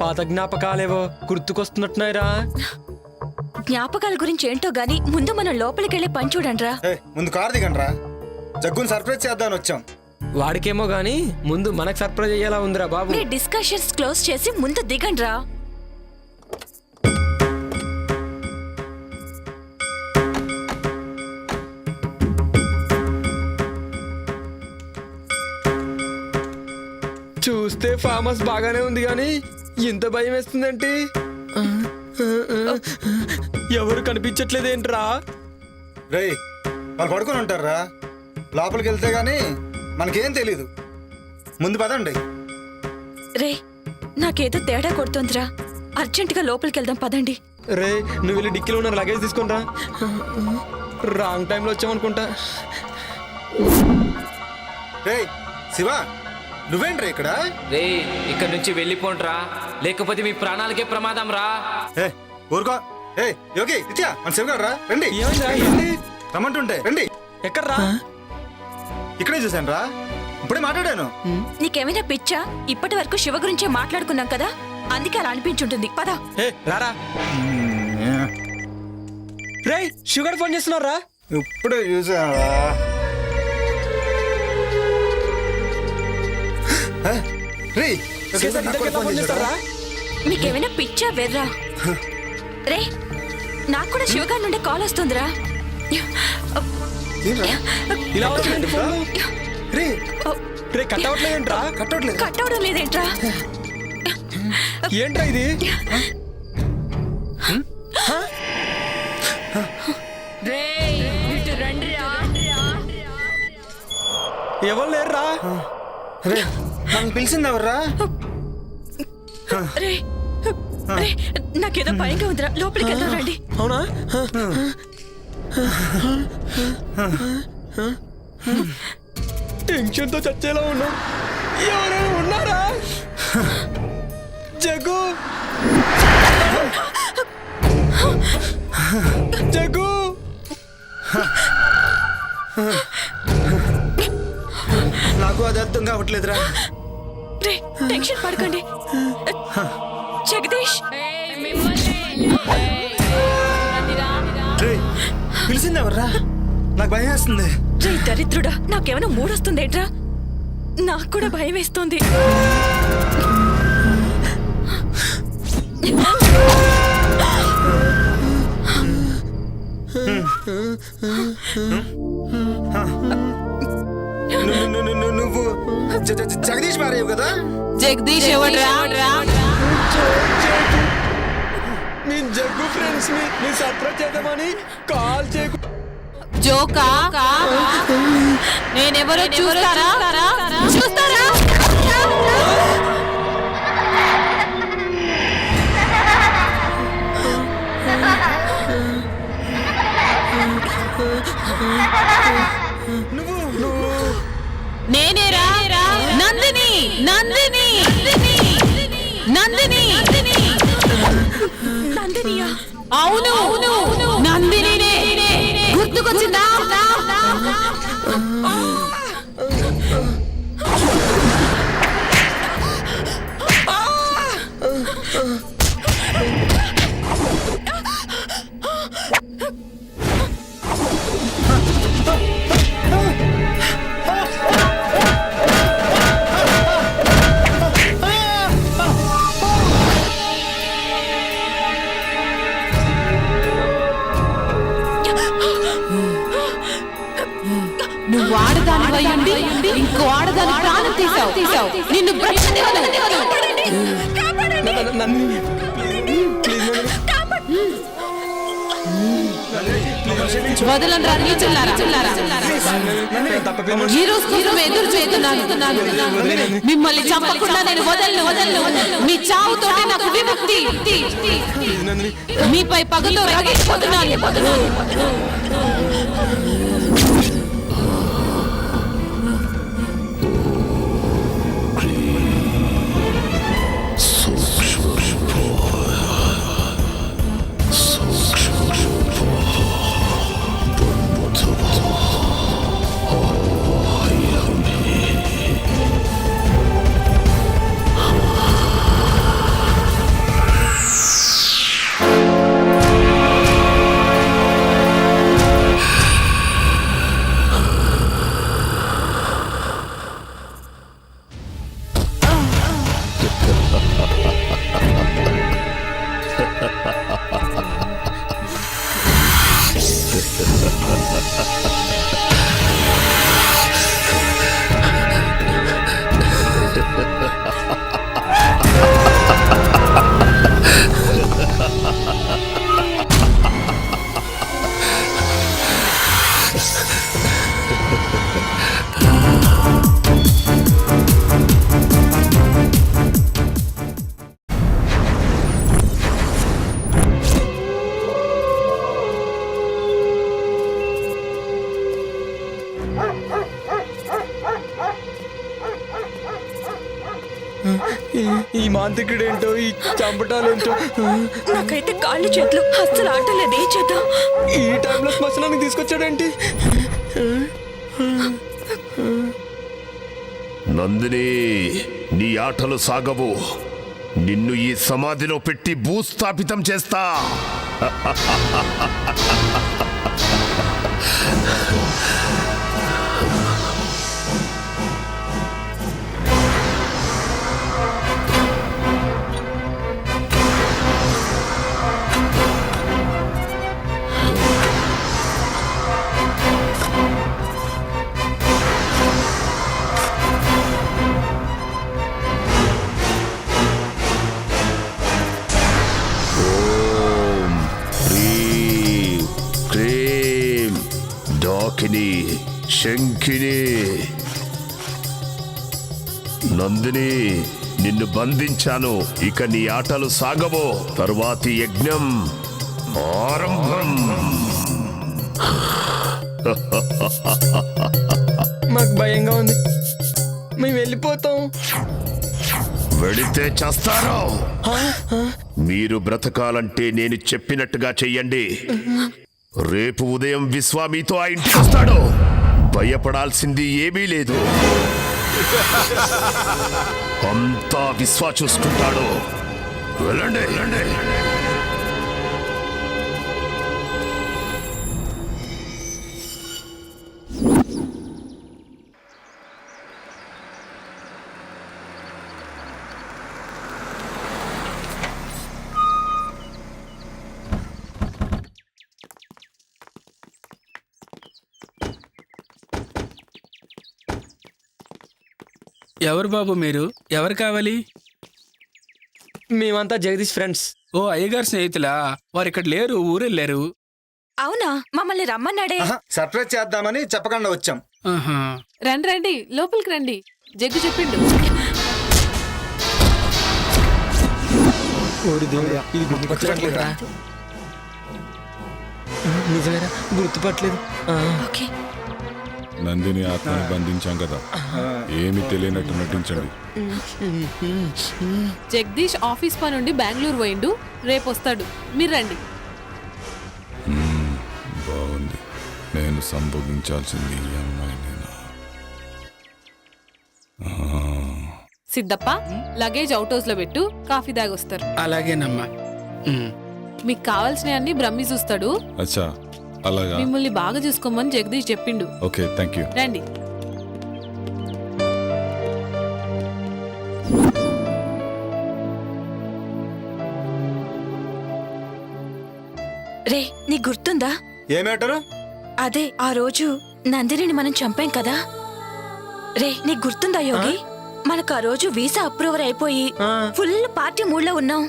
పాత జ్ఞాపకాలేవో గుర్తుకొస్తున్నట్టున్నాయిరా. జ్ఞాపకాల గురించి ఏంటో గాని ముందు మనం లోపలికెళ్ళి పని చూడండిరా ఏ ముందు కారు దిగండ్రా. జగ్గుని సర్ప్రైజ్ చేద్దామని వచ్చాం. వాడికేమో గాని ముందు మనకు సర్ప్రైజ్ అయ్యేలా ఉందిరా బాబు. మీ డిస్కషన్స్ క్లోజ్ చేసి ముందు దిగండిరా చూస్తే ఫామస్ బాగానే ఉంది కానీ ఇంత భయం వేస్తుందంటే? ఎవరు కనిపించట్లేదేంట్రా రేయ్ వాళ్ళు పడుకొని ఉంటారా లోపలికి వెళ్తే గానీ మనకేం తెలీదు. ముందు పదండి. రే నాకేదో తేడా కొడుతోందిరా. అర్జెంటుగా లోపలికి వెళ్దాం పదండి. రే నువ్వు వెళ్ళి డిక్కీలో ఉన్న లగేజ్ తీసుకుంటా రాంగ్ టైంలో వచ్చామనుకుంటా రేయ్ శివ నువ్వేంట్రా ఇక్కడ? రే ఇక్కడ నుంచి వెళ్ళిపోండ్రా. లేకపోతే మీ ప్రాణాలకే ప్రమాదం రా. ఏ ఊరుకో. ఏ యోగి నిత్య మన శివ గారు రా. రండి. ఏంటి రమ్మంటుంటే. రండి. ఎక్కడ్రా? ఇక్కడే చూశాను రా. ఇప్పుడే మాట్లాడాను. నీకేమైనా పిచ్చా? ఇప్పటి వరకు శివ గురించే మాట్లాడుకున్నాం కదా? అందుకే అలా అనిపించుంటుంది. పద. ఏ రారా. రే షుగర్ ఫోన్ చేస్తున్నారా? ఇప్పుడే చూసాను రే. మీకేమైనా పిచ్చా వెర్రా? రే నాకు కూడా శివగారి నుండి కాల్ వస్తుందిరా. ఇలా రే రే కట్ అవ్వట్లేదేంట్రా కట్టట్లేదు కట్ అవడం లేదేంట్రా? ఏంట్రా ఇది? ఎవరు లేరురా? రే నన్ను పిలిచింది ఎవర్రా రే రే నాకేదో భయంగా ఉందిరా. లోపలికి వెళ్దాం రండి. అవునా? టెన్షన్తో చచ్చేలా ఉన్నాం. ఎవరైనా ఉన్నారా? జగ్గు! జగ్గు! నాకు అది అర్థం కావట్లేదురా. రే టెన్షన్ పడకండి. జగదీష్. రే పిలిచింది ఎవర్రా? నాకు భయం వేస్తుంది. రే దరిద్రుడా నాకేమైనా మూడొస్తుందేట్రా? నాకు కూడా భయం వేస్తుంది. నువ్వు- జగదీష్ మారేవు కదా? జగదీష్ ఎవడ్రా? నేను జగ్గు ఫ్రెండ్స్ని నీ సర్ప్రైజ్ చేద్దామని కాల్ చేయకు. జోకా? నేనెవరో చూస్తారా? చూస్తారా? నువ్వు నేనేరా? నందిని! నందిని! నందిని! నందినియా? అవును! నందిని గుర్తుకొచ్చిందా? నువ్వు ఆడదాని అయ్యుండి ఇంకో ఆడదాని ప్రాణం తీసావు. తీసావు నిన్ను బ్రతకనివ్వను. నన్ను ప్లీజ్ వదలను రా నీచులారా. ఈ రోజు కోసం ఎదురు చూస్తున్నాను. మిమ్మల్ని చంపకుండా నేను వదలను. వదలను మీ చావుతోనే నాకు విముక్తి. మీపై పగతో రగిలిపోతున్నాను. మాంత్రికుడేంటో ఈ చంపటాలేంటో? నాకైతే కాళ్ళు చేతులు అస్సలు ఆటలేదు ఏం చేద్దాం ఈ టైంలో శ్మశానానికి తీసుకొచ్చాడేంటి? నందిని నీ ఆటలు సాగవు. నిన్ను ఈ సమాధిలో పెట్టి భూస్థాపితం చేస్తా. శంఖిని నందిని నిన్ను బంధించాను. ఇక నీ ఆటలు సాగవో. తరువాతి యజ్ఞం ఆరంభం. మాకు భయంగా ఉంది. మేము వెళ్ళిపోతాం. వెళితే చేస్తారో? మీరు బ్రతకాలంటే నేను చెప్పినట్టుగా చెయ్యండి. రేపు ఉదయం విశ్వా మీతో ఆ ఇంటికి వస్తాడు. భయపడాల్సింది ఏమీ లేదు. అంతా విశ్వా చూసుకుంటాడు వెళ్ళండి వెళ్ళండి. ఎవరు బాబు మీరు? ఎవరు కావాలి? మేమంతా జగదీష్ ఫ్రెండ్స్. ఓ అయ్యగారు స్నేహితులా? వారు ఇక్కడ లేరు ఊరెళ్ళారు. అవునా? మమ్మల్ని రమ్మన్నాడే. సర్ప్రైజ్ చేద్దామని చెప్పకుండా వచ్చాం. రండి రండి లోపలికి రండి. జగ్గు చెప్పిండు. నిజమేరా గుర్తుపట్టలేదు. ఆ, ఓకే. నందిని ఆత్మని బంధించాం కదా. ఏమి తెలియనట్టు నటించండి. జగదీష్ ఆఫీస్ పని నుండి బెంగళూరు పోయిండు రేపు వస్తాడు. మీరు రండి. బాగుంది. నేను సంభోగించాల్సింది ఈ అమ్మాయినేనా? సిద్ధప్ప లగేజ్ అవుట్ హౌస్లో పెట్టు కాఫీ దాగొస్తారు అలాగేనమ్మా. మీకు కావాల్సినవన్నీ బ్రహ్మి చూస్తాడు. అచ్చా. అలాగా. మిమ్మల్ని బాగా చూసుకోమని జగదీష్ చెప్పిండు. ఓకే థ్యాంక్ యూ రండి. రే నీకు గుర్తుందా? ఏ మ్యాటరు? అదే ఆ రోజు నందినిని మనం చంపాం కదా? రే నీకు గుర్తుందా యోగి? మనకు ఆ రోజు వీసా అప్రూవర్ అయిపోయి. ఫుల్ పార్టీ మూడ్లో ఉన్నాం.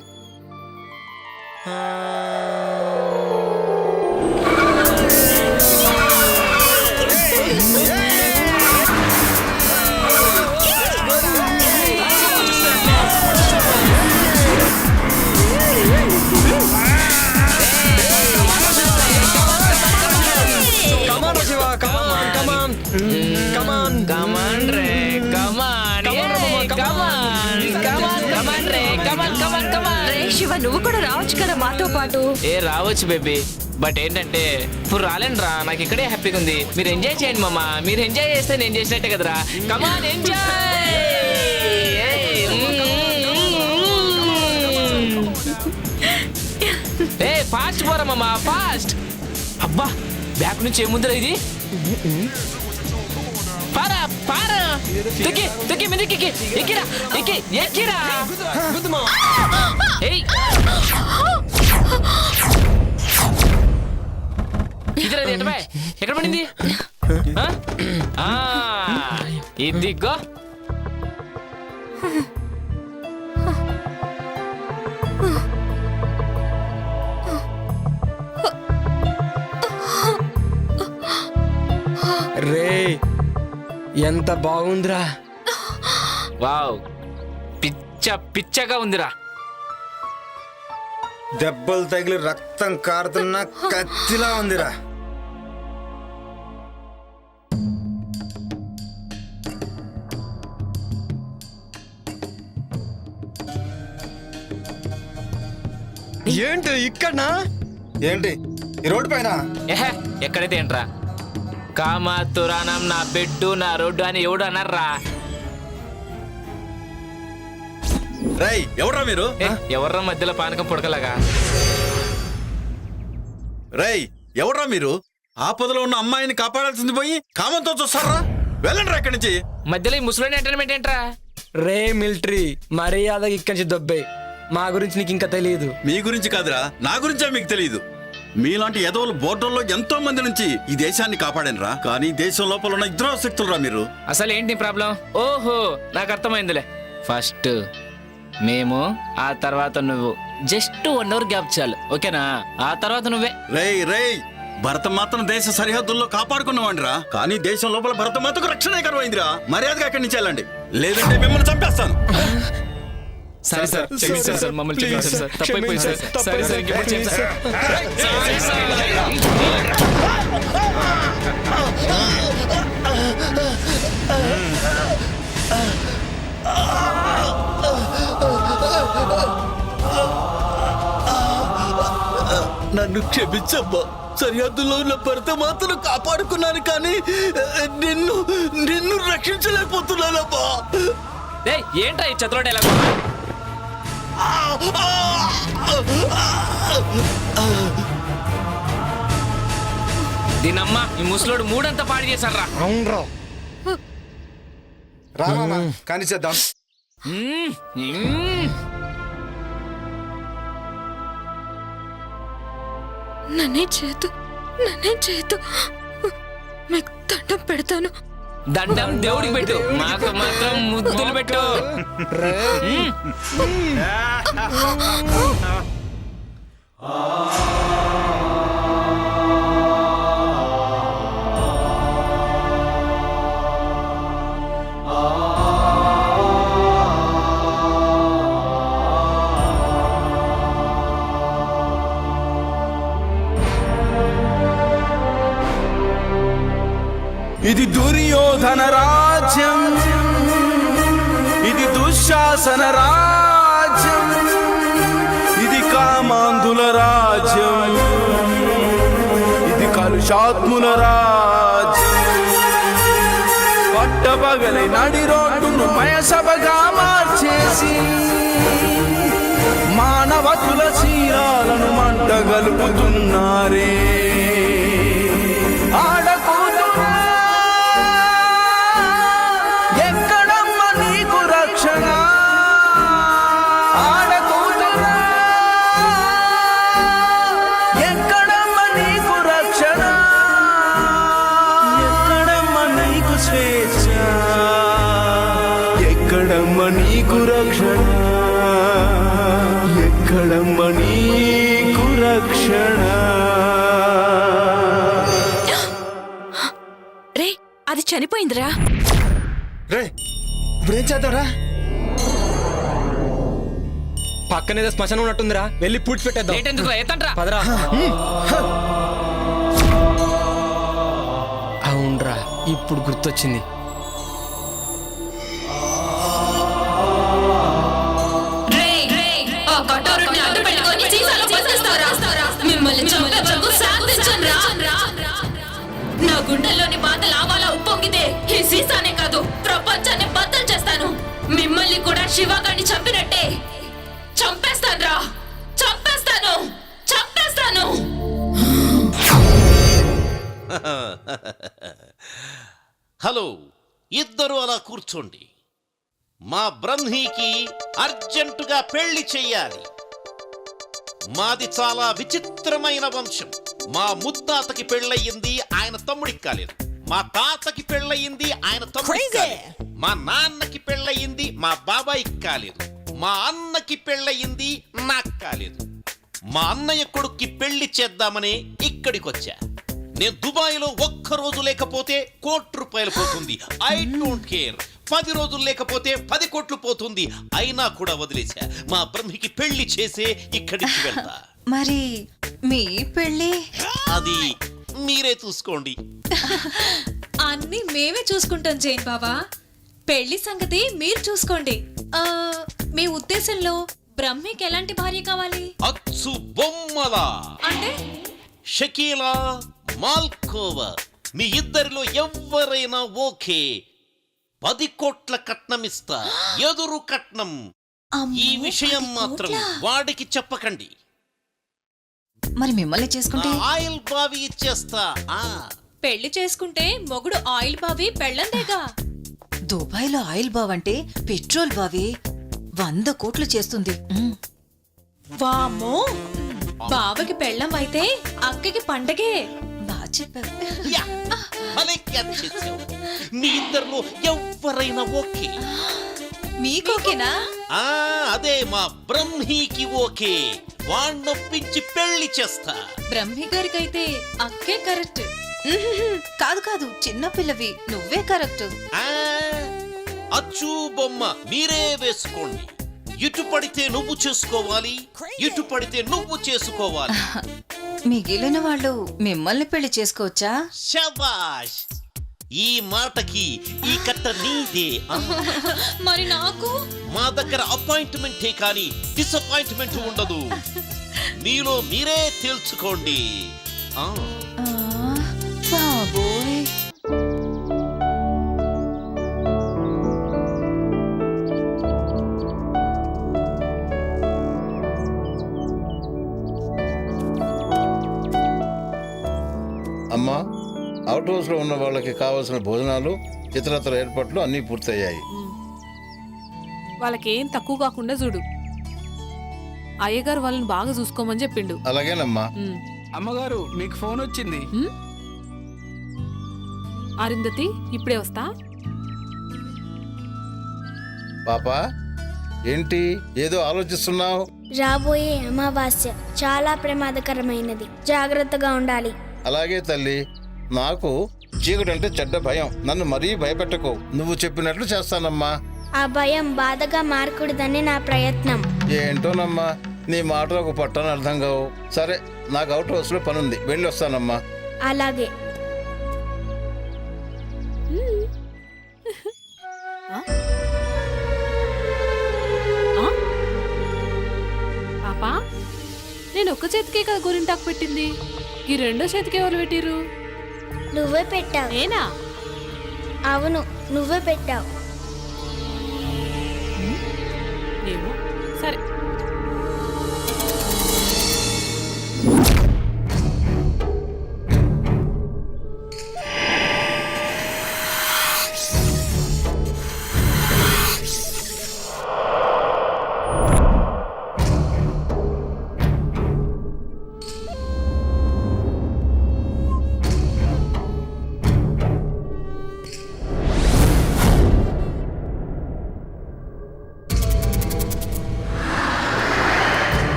నువ్వు కూడా రావచ్చు కదా మాతో పాటు. ఏ రావచ్చు బేబీ. బట్ ఏంటంటే ఇప్పుడు రాలేను రా. నాకు ఇక్కడే హ్యాపీగా ఉంది. మీరు ఎంజాయ్ చేయండి మామ. మీరు ఎంజాయ్ చేస్తే నేను చేసినట్టే కదరా. కమాన్ ఎంజాయ్ ఏ ఫాస్ట్ పోరా మామ ఫాస్ట్ అబ్బా బ్యాక్ నుంచి ఏముందిరా ఇది? పారా పారా తొక్కి తొక్కి మీదకి ఎక్కి ఎక్కిరా ఎక్కి ఎక్కిరా గుద్దు మామ. ఏయ్ ఇదిరా ఇది ఎటబాయ్ ఎక్కడ పడింది ఆ? ఆ, ఇదిగో రే ఎంత బాగుందిరా. వావ్ పిచ్చ పిచ్చగా ఉందిరా. దెబ్బలు తగిలి రక్తం కారుతున్న కత్తిలా ఉందిరా. ఏంటి ఇక్కడనా? ఏంటి? ఈ రోడ్డు పైన? ఏహే ఎక్కడైతే ఏంట్రా? కామా తురాణం నా బెడ్డు నా రోడ్డు అని ఎవడు అన్నారా రై ఎవరా మీరు? ఏ, ఎవర్రా మధ్యలో పానకం పుడకలాగా? రై ఎవరా మీరు? ఆపదలో ఉన్న అమ్మాయిని కాపాడాల్సింది పోయి కామంతో చూస్తారా? వెళ్ళండి ఇక్కడి నుంచి. మధ్యలో ఈ ముసలోని ఎంటర్టైన్మెంట్ ఏంట్రా? రే మిలిటరీ మర్యాదగా ఇక్కడి నుంచి దొబ్బే. మా గురించి నీకు ఇంకా తెలియదు. మీ గురించి కాదురా నా గురించే మీకు తెలియదు. మీలాంటి ఎదవలు బోర్డర్లో ఎంతో మంది నుంచి ఈ దేశాన్ని కాపాడనురా. కానీ దేశం లోపల ఉన్న ఇద్దరు శక్తులురా మీరు. అసలు ఏంటి ప్రాబ్లం? ఓహో నాకు అర్థమైందిలే. ఫస్ట్ మేము ఆ తర్వాత నువ్వు. జస్ట్ వన్ అవర్ గ్యాప్ చాలు ఓకేనా? ఆ తర్వాత నువ్వే. రేయ్ రేయ్ భరతమాతను దేశ సరిహద్దుల్లో కాపాడుకున్నవాడిరా. కానీ దేశం లోపల భరతమాతకు రక్షణ కరువైందిరా మర్యాదగా అక్కడి నుంచి వెళ్ళండి. లేదంటే మిమ్మల్ని చంపేస్తాను. సరే సార్ క్షమించండి సార్ మమ్మల్ని క్షమించండి సార్. తప్పైపోయింది సార్. సరే సార్ ఇంకెప్పుడు సార్ నన్ను క్షమించమ్మా. సరిహద్దులో ఉన్న భరతమాతను కాపాడుకున్నాను కానీ నిన్ను నిన్ను రక్షించలేకపోతున్నానమ్మా. ఏంట్రా ఈ చతుర డైలాగ్ దీనమ్మ ఈ ముసలోడు మూడంతా పాడు చేశారా అవునరా. రా మామ కానీ చేద్దాం. నన్నే చేతు నన్నే చేతు మీకు దండం పెడతాను. దండం దేవుడికి పెట్టు. మాకు మాత్రం ముద్దులు పెట్టు. ఇది దుర్యోధన రాజ్యం. ఇది దుశ్శాసన రాజ్యం. ఇది కామాంధుల రాజ్యం. ఇది కలుషాత్ముల రాజ్యం. పట్టపగలి నడి రోడ్డును మయసభగా మార్చేసి మానవతుల శీరాలను మంట గలుపుతున్నారే. చనిపోయిందిరా రే ఇప్పుడేం చేద్దాంరా పక్కనేదో శ్మశానం ఉన్నట్టుందిరా వెళ్ళి పూడ్చి పెట్టేద్దాం ఏంటెందుకు ఎత్తంట్రా పదరా అవునరా ఇప్పుడు గుర్తొచ్చింది ఆ కటోరుని కూర్చోండి. మా బ్రహ్మీకి అర్జెంటుగా పెళ్ళి చెయ్యాలి. మాది చాలా విచిత్రమైన వంశం. మా ముత్తాతకి పెళ్ళయింది ఆయన తమ్ముడికి కాలేదు. మా తాతకి పెళ్ళయింది ఆయన తమ్ముడికి కాలేదు. మా నాన్నకి పెళ్ళయింది మా బాబాయికి కాలేదు. మా అన్నకి పెళ్ళయింది నాకు కాలేదు. మా అన్నయ్య కొడుక్కి పెళ్ళి చేద్దామని ఇక్కడికి వచ్చా నేను దుబాయ్లో ఒక్క రోజు లేకపోతే కోటి రూపాయలు పోతుంది. I don't care. పది రోజులు లేకపోతే పది కోట్లు పోతుంది. అయినా కూడా వదిలేశా. మా బ్రహ్మికి పెళ్ళి చేసే ఇక్కడి నుంచి వెళ్తా. మరి మీ పెళ్ళి అది మీరే చూసుకోండి. అన్ని మేమే చూసుకుంటాం జైన్ బాబా పెళ్ళి సంగతి మీరు చూసుకోండి. ఆ, మీ ఉద్దేశంలో బ్రహ్మికి ఎలాంటి భార్య కావాలి? అచ్చు బొమ్మలా. అంటే షకీలా మాల్కోవా మీ ఇద్దరిలో ఎవ్వరైనా ఓకే. పది కోట్ల కట్నం ఇస్తా ఎదురు కట్నం. ఈ విషయం మాత్రం వాడికి చెప్పకండి. మరి మిమ్మల్ని చేసుకుంటే? ఆయిల్ బావి ఇచ్చేస్తా. ఆ. పెళ్ళి చేసుకుంటే మొగుడు ఆయిల్ బావి పెళ్ళందేగా? దుబాయ్లో ఆయిల్ బావ్ అంటే పెట్రోల్ బావి. వంద కోట్లు చేస్తుంది. ఉమ్. బావకి పెళ్ళం అయితే అక్కకి పండగే. బాగా చెప్పావు. యా, భలే క్యాచ్ చేసావు. మీ ఇద్దరిలో ఓకే? మీకోకేనా ఆ అదే మా బ్రహ్మీకి ఓకే. వాణ్ణొప్పించి పెళ్ళి చేస్తా. బ్రహ్మి గారికైతే అక్కే కరెక్ట్. కాదు కాదు చిన్న పిల్లవి నువ్వే కరెక్ట్. ఆ అచ్చు బొమ్మ మీరే వేసుకోండి. ఇటు పడితే నువ్వు చేసుకోవాలి ఇటు పడితే నువ్వు చేసుకోవాలి. మిగిలిన వాళ్ళు మిమ్మల్ని పెళ్ళి చేసుకోవచ్చా? శబాష్! ఈ మాటకి ఈ కట్ట నీదే మరి నాకు? మా దగ్గర అపాయింట్మెంటే కానీ డిసప్పాయింట్మెంట్ ఉండదు. మీలో మీరే ఆ, బాబోయ్. అవుట్ హౌస్లో ఉన్న వాళ్ళకి కావాల్సిన భోజనాలు ఇతరత్ర ఏర్పాట్లు అన్నీ పూర్తయ్యాయి. వాళ్ళకేం తక్కువ కాకుండా చూడు. అయ్యగారు వాళ్ళని బాగా చూసుకోమని చెప్పిండు. అలాగేనమ్మా. అమ్మగారు మీకు ఫోన్ వచ్చింది. అరుంధతి ఇప్పుడే వస్తా. పాప ఏంటి? ఏదో ఆలోచిస్తున్నావు? రాబోయే అమావాస్య చాలా ప్రమాదకరమైనది. జాగ్రత్తగా ఉండాలి. అలాగే తల్లి. నాకు చీకటి అంటే చెడ్డ భయం. నన్ను మరీ భయపెట్టకు. నువ్వు చెప్పినట్లు చేస్తానమ్మా. ఆ భయం బాధగా మారకూడదని నా ప్రయత్నం. ఏంటోనమ్మా? నీ మాటలకు పట్టని అర్థం కావు. సరే నాకు అవుట్ హౌస్లో పనుంది వెళ్ళి వస్తానమ్మా అలాగే పాపా? నేను ఒక్క చేతికే కదా గోరింటాకు పెట్టింది. ఈ రెండో చేతికి ఎవరు పెట్టిర్రు? నువ్వే పెట్టావు. నేనా? అవును నువ్వే పెట్టావు.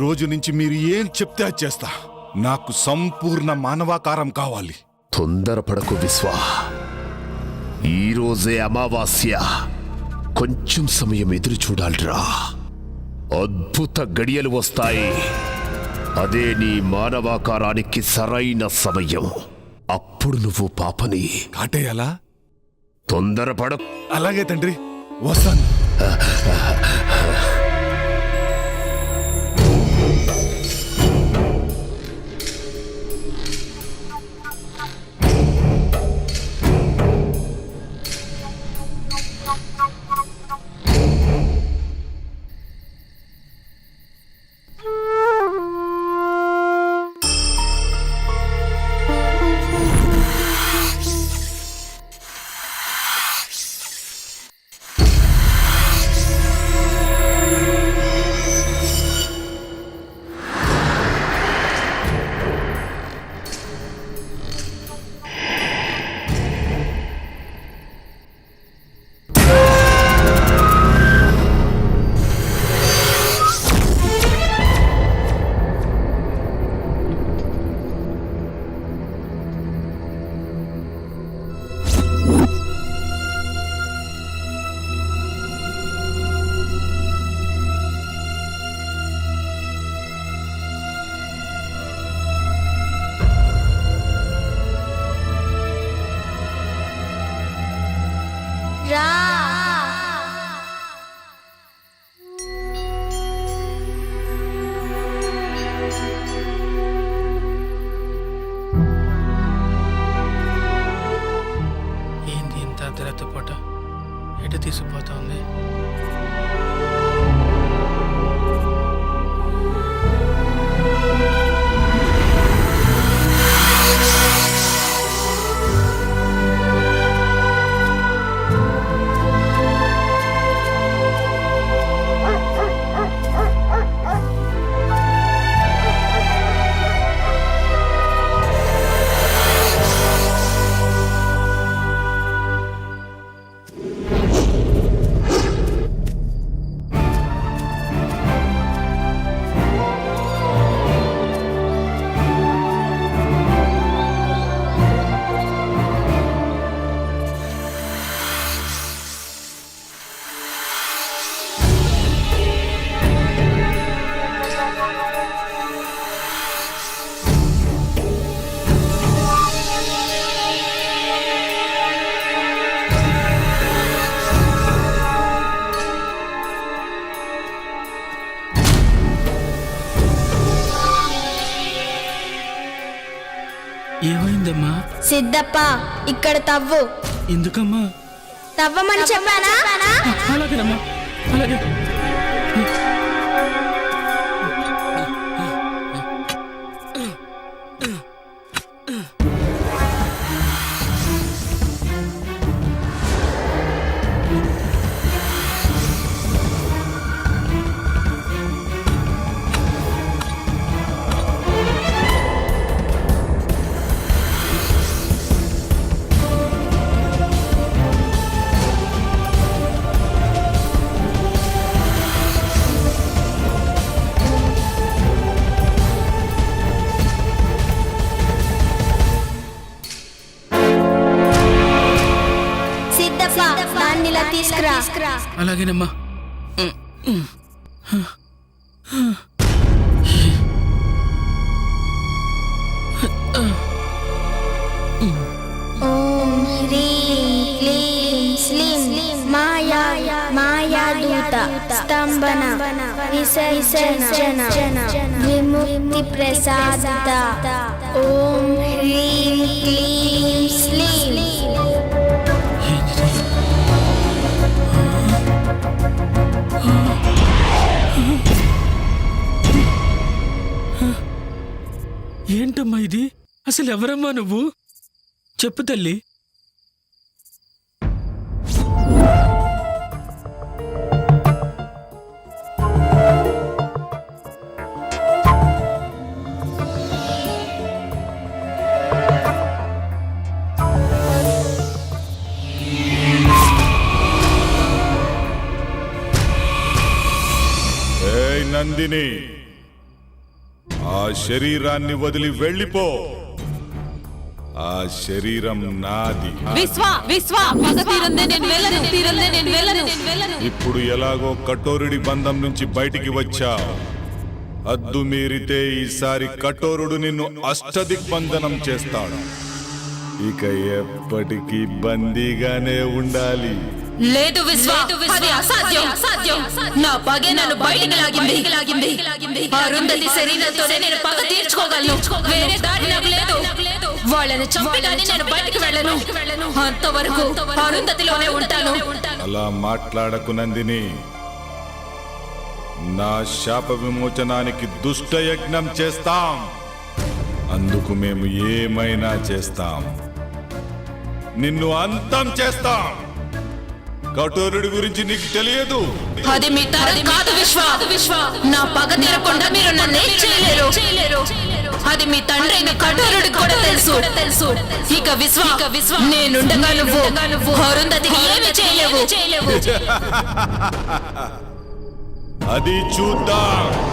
రోజు నుంచి మీరు ఏం చెప్తే అది చేస్తా. నాకు సంపూర్ణ మానవాకారం కావాలి. తొందరపడకు విశ్వా. ఈరోజే అమావాస్య. కొంచెం సమయం ఎదురు చూడాలిరా. అద్భుత గడియలు వస్తాయి. అదే నీ మానవాకారానికి సరైన సమయం. అప్పుడు నువ్వు పాపని కాటేయాలా? తొందరపడ అలాగే తండ్రి. వస్తాను. సిద్ధప్ప ఇక్కడ తవ్వు. ఎందుకమ్మా? తవ్వమని చెప్పానా? అలాగేనమ్మా అలాగే. అలాగేనమ్మా ఓం హ్రీం క్లీం స్లీం మాయా మాయా స్తంభన విసర్జన విముక్తి ప్రసాద ఓం హ్రీం క్లీం స్లీం ఏంటమ్మా ఇది? అసలు ఎవరమ్మా నువ్వు? చెప్పు తల్లి. నందిని. ఆ శరీరాన్ని వదిలి వెళ్ళిపో. ఆ శరీరం నాది. విశ్వ విశ్వ పగ తీరందే నేను వెళ్ళను తీరందే నేను వెళ్ళను. నేను వెళ్ళను ఇప్పుడు ఎలాగో కఠోరుడి బంధం నుంచి బయటికి వచ్చా. అద్దు మీరితే ఈసారి కఠోరుడు నిన్ను అష్టదిగ్బంధనం చేస్తాడు. ఇక ఎప్పటికీ బందీగానే ఉండాలి. లేదు విశ్వ అది అసాధ్యం. అసాధ్యం. నా పగే నన్ను బయటికి లాగింది. లాగింది. అరుంధతి శరీరంతోనే నేను పగ తీర్చుకోగలను. వేరే దారి నాకు లేదు. వాళ్ళని చంపి కానీ నేను బయటికి వెళ్ళను. అంతవరకు అరుంధతిలోనే ఉంటాను. అలా మాట్లాడకు నందిని. నా శాప విమోచనానికి దుష్ట యజ్ఞం చేస్తాం. అందుకు మేము ఏమైనా చేస్తాం. నిన్ను అంతం చేస్తాం. కఠోరుడి గురించి నీకు తెలియదు. అది మీ తరం కాదు విశ్వ. నా పగ తీరకుండా మీరు నన్ను చేయలేరు. అది మీ తండ్రి అయిన కఠోరుడు కూడా తెలుసు. తెలుసు. ఇక విశ్వ విశ్వ. నేనుండగా నువ్వు హరుందతికి ఏమి చేయలేవు. చేయలేవు. అది చూద్దాం.